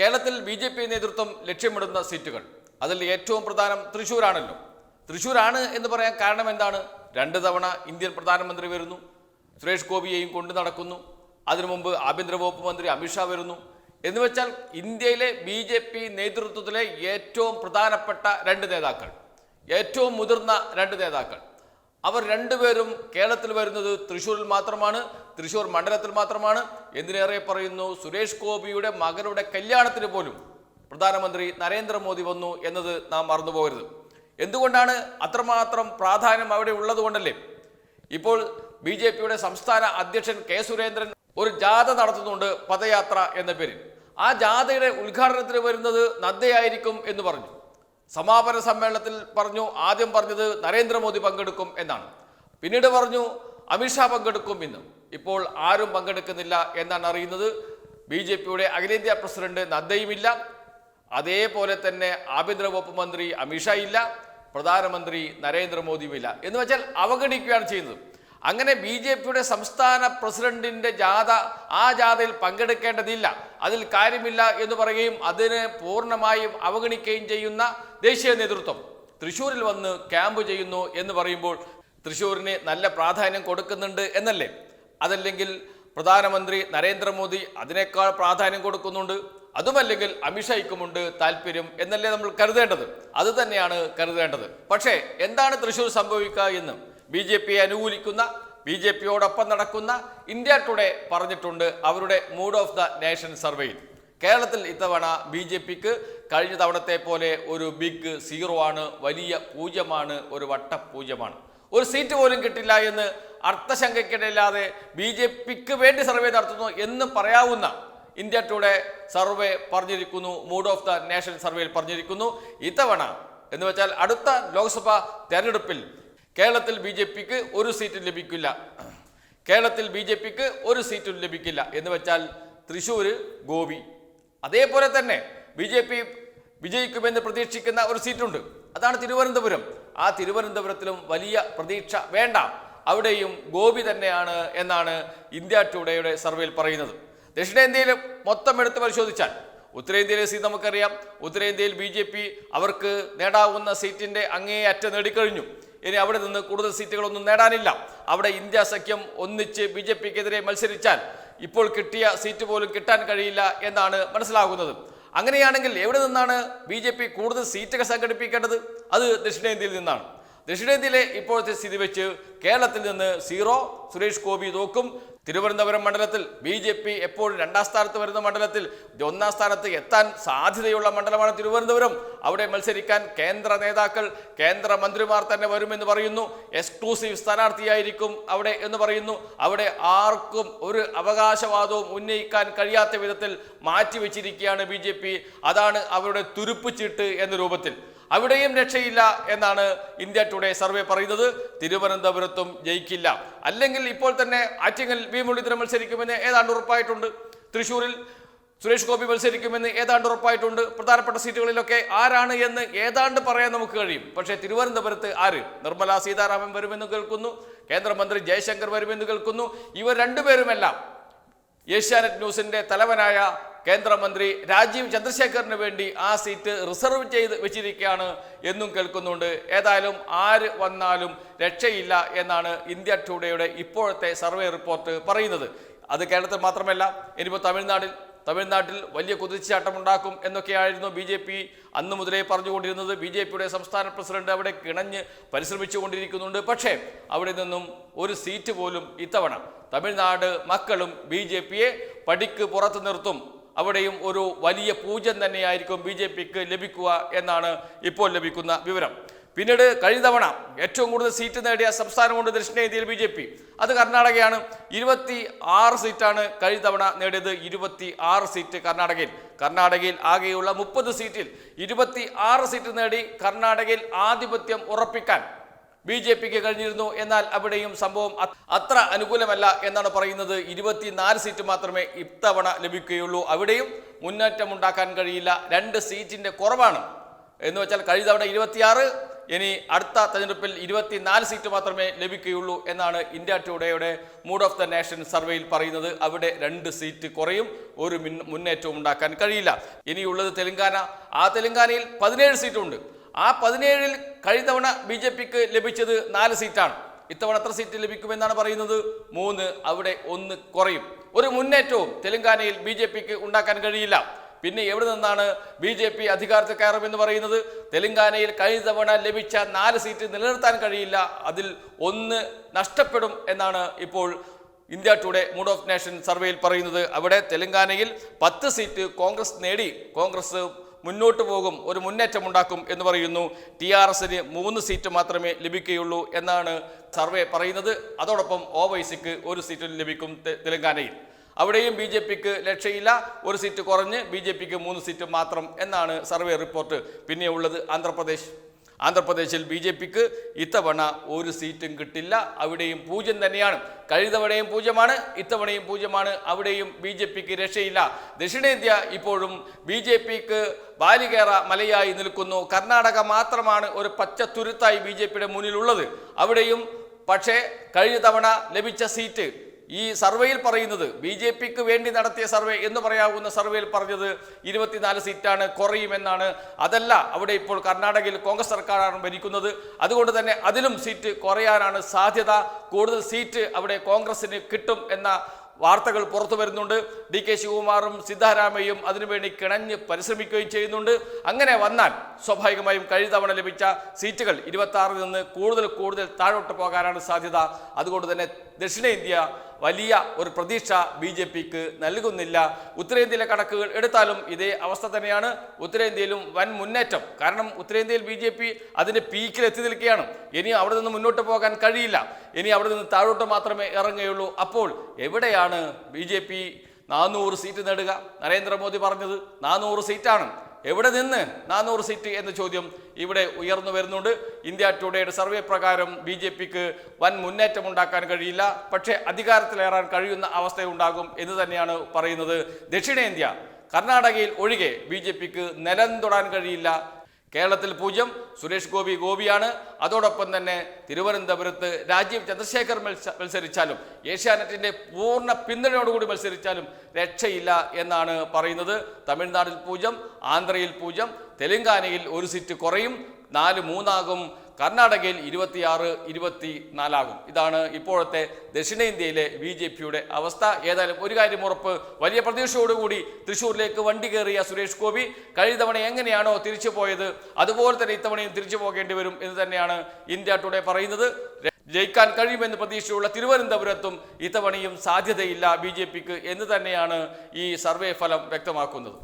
കേരളത്തിൽ B J P നേതൃത്വം ലക്ഷ്യമിടുന്ന സീറ്റുകൾ. അതിൽ ഏറ്റവും പ്രധാനം തൃശ്ശൂരാണല്ലോ തൃശ്ശൂരാണ് എന്ന് പറയാൻ കാരണം എന്താണ്? രണ്ട് തവണ ഇന്ത്യൻ പ്രധാനമന്ത്രി വരുന്നു. സുരേഷ് ഗോപിയെയും കൊണ്ടു നടക്കുന്നു. അതിനു മുമ്പ് ആഭ്യന്തര വകുപ്പ് മന്ത്രി അമിത്ഷാ വരുന്നു. എന്ന് വെച്ചാൽ ഇന്ത്യയിലെ ബി ജെ പി നേതൃത്വത്തിലെ ഏറ്റവും പ്രധാനപ്പെട്ട രണ്ട് നേതാക്കൾ. ഏറ്റവും മുതിർന്ന രണ്ട് നേതാക്കൾ. അവർ രണ്ടുപേരും കേരളത്തിൽ വരുന്നത് തൃശ്ശൂരിൽ മാത്രമാണ് തൃശ്ശൂർ മണ്ഡലത്തിൽ മാത്രമാണ്. എന്തിനേറെ പറയുന്നു? സുരേഷ് ഗോപിയുടെ മകളുടെ കല്യാണത്തിന് പോലും പ്രധാനമന്ത്രി നരേന്ദ്രമോദി വന്നു എന്നത് നാം മറന്നുപോകരുത്. എന്തുകൊണ്ടാണ് അത്രമാത്രം പ്രാധാന്യം അവിടെ ഉള്ളതുകൊണ്ടല്ലേ? ഇപ്പോൾ ബി ജെ പിയുടെ സംസ്ഥാന അധ്യക്ഷൻ കെ സുരേന്ദ്രൻ ഒരു ജാഥ നടത്തുന്നുണ്ട് പദയാത്ര എന്ന പേരിൽ. ആ ജാഥയുടെ ഉദ്ഘാടനത്തിന് വരുന്നത് നദ്ദയായിരിക്കും എന്ന് പറഞ്ഞു. സമാപന സമ്മേളനത്തിൽ പറഞ്ഞു ആദ്യം പറഞ്ഞത് നരേന്ദ്രമോദി പങ്കെടുക്കും എന്നാണ്. പിന്നീട് പറഞ്ഞു അമിത്ഷാ പങ്കെടുക്കും എന്ന്. ഇപ്പോൾ ആരും പങ്കെടുക്കുന്നില്ല എന്നാണ് അറിയുന്നത്. ബി ജെ പിയുടെ അഖിലേന്ത്യാ പ്രസിഡന്റ് നദ്ദയുമില്ല. അതേപോലെ തന്നെ ആഭ്യന്തര വകുപ്പ് മന്ത്രി അമിത്ഷാ ഇല്ല. പ്രധാനമന്ത്രി നരേന്ദ്രമോദിയുമില്ല. എന്ന് വെച്ചാൽ അവഗണിക്കുകയാണ് ചെയ്യുന്നത്. അങ്ങനെ ബി ജെ പിയുടെ സംസ്ഥാന പ്രസിഡന്റിന്റെ ജാഥ ആ ജാഥയിൽ പങ്കെടുക്കേണ്ടതില്ല. അതിൽ കാര്യമില്ല എന്ന് പറയുകയും അതിനെ പൂർണമായും അവഗണിക്കുകയും ചെയ്യുന്ന ദേശീയ നേതൃത്വം തൃശ്ശൂരിൽ വന്ന് ക്യാമ്പ് ചെയ്യുന്നു എന്ന് പറയുമ്പോൾ തൃശ്ശൂരിന് നല്ല പ്രാധാന്യം കൊടുക്കുന്നുണ്ട് എന്നല്ലേ? അതല്ലെങ്കിൽ പ്രധാനമന്ത്രി നരേന്ദ്രമോദി അതിനേക്കാൾ പ്രാധാന്യം കൊടുക്കുന്നുണ്ട്? അതുമല്ലെങ്കിൽ അമിത്ഷായ്ക്കുമുണ്ട് താല്പര്യം എന്നല്ലേ നമ്മൾ കരുതേണ്ടത്? അത് തന്നെയാണ് കരുതേണ്ടത്. പക്ഷേ എന്താണ് തൃശ്ശൂർ സംഭവിക്കുക എന്ന്? ബി ജെ പിയെ അനുകൂലിക്കുന്ന ബി ജെ പിയോടൊപ്പം നടക്കുന്ന ഇന്ത്യ ടുഡേ പറഞ്ഞിട്ടുണ്ട് അവരുടെ മൂഡ് ഓഫ് ദ നേഷൻ സർവേയിൽ. കേരളത്തിൽ ഇത്തവണ ബി ജെ പിക്ക് കഴിഞ്ഞ തവണത്തെ പോലെ ഒരു ബിഗ് സീറോ ആണ് വലിയ പൂജ്യമാണ് ഒരു വട്ടപൂജ്യമാണ്. ഒരു സീറ്റ് പോലും കിട്ടില്ല എന്ന് അർത്ഥശങ്കയ്ക്കിടയില്ലാതെ ബി ജെ പിക്ക് വേണ്ടി സർവേ നടത്തുന്നു എന്ന് പറയാവുന്ന ഇന്ത്യ ടുഡേ സർവേ പറഞ്ഞിരിക്കുന്നു മൂഡ് ഓഫ് ദ നേഷൻ സർവേയിൽ പറഞ്ഞിരിക്കുന്നു. ഇത്തവണ എന്ന് വെച്ചാൽ അടുത്ത ലോക്സഭാ തെരഞ്ഞെടുപ്പിൽ കേരളത്തിൽ ബി ജെ പിക്ക് ഒരു സീറ്റും ലഭിക്കില്ല. കേരളത്തിൽ ബി ജെ പിക്ക് ഒരു സീറ്റും ലഭിക്കില്ല. എന്ന് വെച്ചാൽ തൃശ്ശൂർ ഗോപി അതേപോലെ തന്നെ ബി ജെ പി വിജയിക്കുമെന്ന് പ്രതീക്ഷിക്കുന്ന ഒരു സീറ്റുണ്ട്. അതാണ് തിരുവനന്തപുരം. ആ തിരുവനന്തപുരത്തിലും വലിയ പ്രതീക്ഷ വേണ്ട. അവിടെയും ഗോപി തന്നെയാണ് എന്നാണ് ഇന്ത്യ ടുഡേയുടെ സർവേയിൽ പറയുന്നത്. ദക്ഷിണേന്ത്യയിൽ മൊത്തം എടുത്ത് പരിശോധിച്ചാൽ ഉത്തരേന്ത്യയിലെ സീറ്റ് നമുക്കറിയാം. ഉത്തരേന്ത്യയിൽ ബി ജെ പി അവർക്ക് നേടാവുന്ന സീറ്റിന്റെ അങ്ങേ അറ്റം നേടിക്കഴിഞ്ഞു. ഇനി അവിടെ നിന്ന് കൂടുതൽ സീറ്റുകളൊന്നും നേടാനില്ല. അവിടെ ഇന്ത്യ സഖ്യം ഒന്നിച്ച് ബി ജെ പിക്കെതിരെ മത്സരിച്ചാൽ ഇപ്പോൾ കിട്ടിയ സീറ്റ് പോലും കിട്ടാൻ കഴിയില്ല എന്നാണ് മനസ്സിലാകുന്നത്. അങ്ങനെയാണെങ്കിൽ എവിടെ നിന്നാണ് ബി ജെ പി കൂടുതൽ സീറ്റുകൾ സംഘടിപ്പിക്കേണ്ടത്? അത് ദക്ഷിണേന്ത്യയിൽ നിന്നാണ്. ദക്ഷിണേന്ത്യയിലെ ഇപ്പോഴത്തെ സ്ഥിതി വെച്ച് കേരളത്തിൽ നിന്ന് സീറോ സുരേഷ് ഗോപി തോക്കും തിരുവനന്തപുരം മണ്ഡലത്തിൽ ബി ജെ പി എപ്പോഴും രണ്ടാം സ്ഥാനത്ത് വരുന്ന മണ്ഡലത്തിൽ ഒന്നാം സ്ഥാനത്ത് എത്താൻ സാധ്യതയുള്ള മണ്ഡലമാണ് തിരുവനന്തപുരം. അവിടെ മത്സരിക്കാൻ കേന്ദ്ര നേതാക്കൾ കേന്ദ്ര മന്ത്രിമാർ തന്നെ വരുമെന്ന് പറയുന്നു. എക്സ്ക്ലൂസീവ് സ്ഥാനാർത്ഥിയായിരിക്കും അവിടെ എന്ന് പറയുന്നു. അവിടെ ആർക്കും ഒരു അവകാശവാദവും ഉന്നയിക്കാൻ കഴിയാത്ത വിധത്തിൽ മാറ്റിവെച്ചിരിക്കുകയാണ് ബി ജെ പി. അതാണ് അവരുടെ തുരുപ്പ് ചീട്ട് എന്ന രൂപത്തിൽ. അവിടെയും രക്ഷയില്ല എന്നാണ് ഇന്ത്യ ടുഡേ സർവേ പറയുന്നത്. തിരുവനന്തപുരത്തും ജയിക്കില്ല. അല്ലെങ്കിൽ ഇപ്പോൾ തന്നെ ആറ്റിങ്ങൽ വി മുരളീധരൻ മത്സരിക്കുമെന്ന് ഏതാണ്ട് ഉറപ്പായിട്ടുണ്ട്. തൃശ്ശൂരിൽ സുരേഷ് ഗോപി മത്സരിക്കുമെന്ന് ഏതാണ്ട് ഉറപ്പായിട്ടുണ്ട്. പ്രധാനപ്പെട്ട സീറ്റുകളിലൊക്കെ ആരാണ് എന്ന് ഏതാണ്ട് പറയാൻ നമുക്ക് കഴിയും. പക്ഷേ തിരുവനന്തപുരത്ത് ആര്? നിർമ്മല സീതാരാമൻ വരുമെന്ന് കേൾക്കുന്നു. കേന്ദ്രമന്ത്രി ജയശങ്കർ വരുമെന്ന് കേൾക്കുന്നു. ഇവർ രണ്ടുപേരുമെല്ലാം ഏഷ്യാനെറ്റ് ന്യൂസിന്റെ തലവനായ കേന്ദ്രമന്ത്രി രാജീവ് ചന്ദ്രശേഖറിന് വേണ്ടി ആ സീറ്റ് റിസർവ് ചെയ്ത് വെച്ചിരിക്കുകയാണ് എന്നും കേൾക്കുന്നുണ്ട്. ഏതായാലും ആര് വന്നാലും രക്ഷയില്ല എന്നാണ് ഇന്ത്യ ടുഡേയുടെ ഇപ്പോഴത്തെ സർവേ റിപ്പോർട്ട് പറയുന്നത്. അത് കേരളത്തിൽ മാത്രമല്ല ഇനിയിപ്പോൾ തമിഴ്നാട്ടിൽ തമിഴ്നാട്ടിൽ വലിയ കുതിച്ചാട്ടമുണ്ടാക്കും എന്നൊക്കെയായിരുന്നു ബി ജെ പി അന്ന് മുതലേ പറഞ്ഞുകൊണ്ടിരുന്നത്. ബി ജെ പിയുടെ സംസ്ഥാന പ്രസിഡന്റ് അവിടെ കിണഞ്ഞ് പരിശ്രമിച്ചുകൊണ്ടിരിക്കുന്നുണ്ട്. പക്ഷേ അവിടെ നിന്നും ഒരു സീറ്റ് പോലും ഇത്തവണ തമിഴ്നാട് മക്കളും ബി ജെ പിയെ പടിക്ക് പുറത്തു നിർത്തും. അവിടെയും ഒരു വലിയ പൂജ്യം തന്നെയായിരിക്കും ബി ജെ പിക്ക് ലഭിക്കുക എന്നാണ് ഇപ്പോൾ ലഭിക്കുന്ന വിവരം. പിന്നീട് കഴിഞ്ഞ തവണ ഏറ്റവും കൂടുതൽ സീറ്റ് നേടിയ സംസ്ഥാനമുണ്ട് ദക്ഷിണേന്ത്യയിൽ ബി ജെ പി. അത് കർണാടകയാണ്. ഇരുപത്തി ആറ് സീറ്റാണ് കഴിഞ്ഞ തവണ നേടിയത് ഇരുപത്തി ആറ് സീറ്റ് കർണാടകയിൽ. കർണാടകയിൽ ആകെയുള്ള മുപ്പത് സീറ്റിൽ ഇരുപത്തി ആറ് സീറ്റ് നേടി കർണാടകയിൽ ആധിപത്യം ഉറപ്പിക്കാൻ ബി ജെ പിക്ക് കഴിഞ്ഞിരുന്നു. എന്നാൽ അവിടെയും സംഭവം അത്ര അനുകൂലമല്ല എന്നാണ് പറയുന്നത്. ഇരുപത്തിനാല് സീറ്റ് മാത്രമേ ഇത്തവണ ലഭിക്കുകയുള്ളൂ. അവിടെയും മുന്നേറ്റം ഉണ്ടാക്കാൻ കഴിയില്ല. രണ്ട് സീറ്റിന്റെ കുറവാണ്. എന്ന് വെച്ചാൽ കഴിഞ്ഞ തവണ ഇരുപത്തിയാറ് ഇനി അടുത്ത തെരഞ്ഞെടുപ്പിൽ ഇരുപത്തിനാല് സീറ്റ് മാത്രമേ ലഭിക്കുകയുള്ളൂ എന്നാണ് ഇന്ത്യ ടുഡേയുടെ മൂഡ് ഓഫ് ദ നേഷൻ സർവേയിൽ പറയുന്നത്. അവിടെ രണ്ട് സീറ്റ് കുറയും. ഒരു മുന്നേറ്റവും ഉണ്ടാക്കാൻ കഴിയില്ല. ഇനിയുള്ളത് തെലങ്കാന. ആ തെലങ്കാനയിൽ പതിനേഴ് സീറ്റുണ്ട്. ആ പതിനേഴിൽ കഴിഞ്ഞ തവണ ബി ജെ പിക്ക് ലഭിച്ചത് നാല് സീറ്റാണ്. ഇത്തവണ എത്ര സീറ്റ് ലഭിക്കുമെന്നാണ് പറയുന്നത്? മൂന്ന്. അവിടെ ഒന്ന് കുറയും. ഒരു മുന്നേറ്റവും തെലങ്കാനയിൽ ബി ജെ പിക്ക് ഉണ്ടാക്കാൻ കഴിയില്ല. പിന്നെ എവിടെ നിന്നാണ് ബി ജെ പി അധികാരത്തിൽ കയറുമെന്ന് പറയുന്നത്? തെലങ്കാനയിൽ കഴിഞ്ഞ തവണ ലഭിച്ച നാല് സീറ്റ് നിലനിർത്താൻ കഴിയില്ല. അതിൽ ഒന്ന് നഷ്ടപ്പെടും എന്നാണ് ഇപ്പോൾ India today mood of nation സർവേയിൽ പറയുന്നത്. അവിടെ തെലങ്കാനയിൽ പത്ത് സീറ്റ് കോൺഗ്രസ് നേടി. കോൺഗ്രസ് മുന്നോട്ട് പോകും ഒരു മുന്നേറ്റം ഉണ്ടാക്കും എന്ന് പറയുന്നു. ടി ആർ എസിന് മൂന്ന് സീറ്റ് മാത്രമേ ലഭിക്കുകയുള്ളൂ എന്നാണ് സർവേ പറയുന്നത്. അതോടൊപ്പം ഒ വൈസിക്ക് ഒരു സീറ്റ് ലഭിക്കും തെലങ്കാനയിൽ. അവിടെയും ബി ജെ പിക്ക് ലക്ഷ്യയില്ല ഒരു സീറ്റ് കുറഞ്ഞ് ബി ജെ പിക്ക് മൂന്ന് സീറ്റ് മാത്രം എന്നാണ് സർവേ റിപ്പോർട്ട്. പിന്നെ ഉള്ളത് ആന്ധ്രാപ്രദേശ്. ആന്ധ്രാപ്രദേശിൽ ബി ജെ പിക്ക് ഇത്തവണ ഒരു സീറ്റും കിട്ടില്ല. അവിടെയും പൂജ്യം തന്നെയാണ്. കഴിഞ്ഞ തവണയും പൂജ്യമാണ് ഇത്തവണയും പൂജ്യമാണ്. അവിടെയും ബി ജെ പിക്ക് രക്ഷയില്ല. ദക്ഷിണേന്ത്യ ഇപ്പോഴും ബി ജെ പിക്ക് ബാലികേറ മലയായി നിൽക്കുന്നു. കർണാടക മാത്രമാണ് ഒരു പച്ച തുരുത്തായി ബി ജെ പിയുടെ മുന്നിലുള്ളത്. അവിടെയും പക്ഷേ കഴിഞ്ഞ തവണ ലഭിച്ച സീറ്റ് ഈ സർവേയിൽ പറയുന്നത് ബി ജെ പിക്ക് വേണ്ടി നടത്തിയ സർവേ എന്ന് പറയാവുന്ന സർവേയിൽ പറഞ്ഞത് ഇരുപത്തിനാല് സീറ്റാണ് കുറയുമെന്നാണ്. അതല്ല അവിടെ ഇപ്പോൾ കർണാടകയിൽ കോൺഗ്രസ് സർക്കാരാണ് ഭരിക്കുന്നത്. അതുകൊണ്ട് തന്നെ അതിലും സീറ്റ് കുറയാനാണ് സാധ്യത. കൂടുതൽ സീറ്റ് അവിടെ കോൺഗ്രസിന് കിട്ടും എന്ന വാർത്തകൾ പുറത്തു വരുന്നുണ്ട്. ഡി കെ ശിവകുമാറും സിദ്ധാരാമയ്യും അതിനുവേണ്ടി കിണഞ്ഞ് പരിശ്രമിക്കുകയും ചെയ്യുന്നുണ്ട്. അങ്ങനെ വന്നാൽ സ്വാഭാവികമായും കഴിഞ്ഞ തവണ ലഭിച്ച സീറ്റുകൾ ഇരുപത്തി നിന്ന് കൂടുതൽ കൂടുതൽ താഴോട്ട് പോകാനാണ് സാധ്യത. അതുകൊണ്ട് തന്നെ ദക്ഷിണേന്ത്യ വലിയ ഒരു പ്രതീക്ഷ ബി ജെ പിക്ക് നൽകുന്നില്ല. ഉത്തരേന്ത്യയിലെ കണക്കുകൾ എടുത്താലും ഇതേ അവസ്ഥ തന്നെയാണ്. ഉത്തരേന്ത്യയിലും വൻ മുന്നേറ്റം. കാരണം ഉത്തരേന്ത്യയിൽ ബി ജെ പി അതിന്റെ പീക്കിൽ എത്തി നിൽക്കുകയാണ്. ഇനി അവിടെ നിന്ന് മുന്നോട്ട് പോകാൻ കഴിയില്ല. ഇനി അവിടെ നിന്ന് താഴോട്ട് മാത്രമേ ഇറങ്ങുകയുള്ളൂ. അപ്പോൾ എവിടെയാണ് ബി ജെ പി നാനൂറ് സീറ്റ് നേടുക. നരേന്ദ്രമോദി പറഞ്ഞത് നാനൂറ് സീറ്റാണ് എവിടെ നിന്ന് നാനൂറ് സീറ്റ് എന്ന ചോദ്യം ഇവിടെ ഉയർന്നു വരുന്നുണ്ട്. ഇന്ത്യ ടുഡേയുടെ സർവേ പ്രകാരം ബി ജെ പിക്ക് വൻ മുന്നേറ്റം ഉണ്ടാക്കാൻ കഴിയില്ല. പക്ഷേ അധികാരത്തിലേറാൻ കഴിയുന്ന അവസ്ഥയുണ്ടാകും എന്ന് തന്നെയാണ് പറയുന്നത് ദക്ഷിണേന്ത്യ. കർണാടകയിൽ ഒഴികെ ബി ജെ പിക്ക് നിലം തൊടാൻ കഴിയില്ല. കേരളത്തിൽ പൂജ്യം സുരേഷ് ഗോപി ഗോപിയാണ്. അതോടൊപ്പം തന്നെ തിരുവനന്തപുരത്ത് രാജീവ് ചന്ദ്രശേഖർ മത്സരിച്ചാലും ഏഷ്യാനെറ്റിന്റെ പൂർണ പിന്തുണയോടുകൂടി മത്സരിച്ചാലും രക്ഷയില്ല എന്നാണ് പറയുന്നത്. തമിഴ്നാട്ടിൽ പൂജ്യം ആന്ധ്രയിൽ പൂജ്യം തെലങ്കാനയിൽ ഒരു സീറ്റ് കുറയും. നാല് മൂന്നാകും കർണാടകയിൽ ഇരുപത്തിയാറ് ഇരുപത്തി നാലാകും ഇതാണ് ഇപ്പോഴത്തെ ദക്ഷിണേന്ത്യയിലെ ബി ജെ പിയുടെ അവസ്ഥ. ഏതായാലും ഒരു കാര്യം ഉറപ്പ് വലിയ പ്രതീക്ഷയോടുകൂടി തൃശ്ശൂരിലേക്ക് വണ്ടി കയറിയ സുരേഷ് ഗോപി കഴിഞ്ഞ തവണ എങ്ങനെയാണോ തിരിച്ചു പോയത് അതുപോലെ തന്നെ ഇത്തവണയും തിരിച്ചു പോകേണ്ടി വരും എന്ന് തന്നെയാണ് ഇന്ത്യ ടുഡേ പറയുന്നത്. ജയിക്കാൻ കഴിയുമെന്ന് പ്രതീക്ഷയുള്ള തിരുവനന്തപുരത്തും ഇത്തവണയും സാധ്യതയില്ല ബി ജെ പിക്ക് എന്ന് തന്നെയാണ് ഈ സർവേ ഫലം വ്യക്തമാക്കുന്നത്.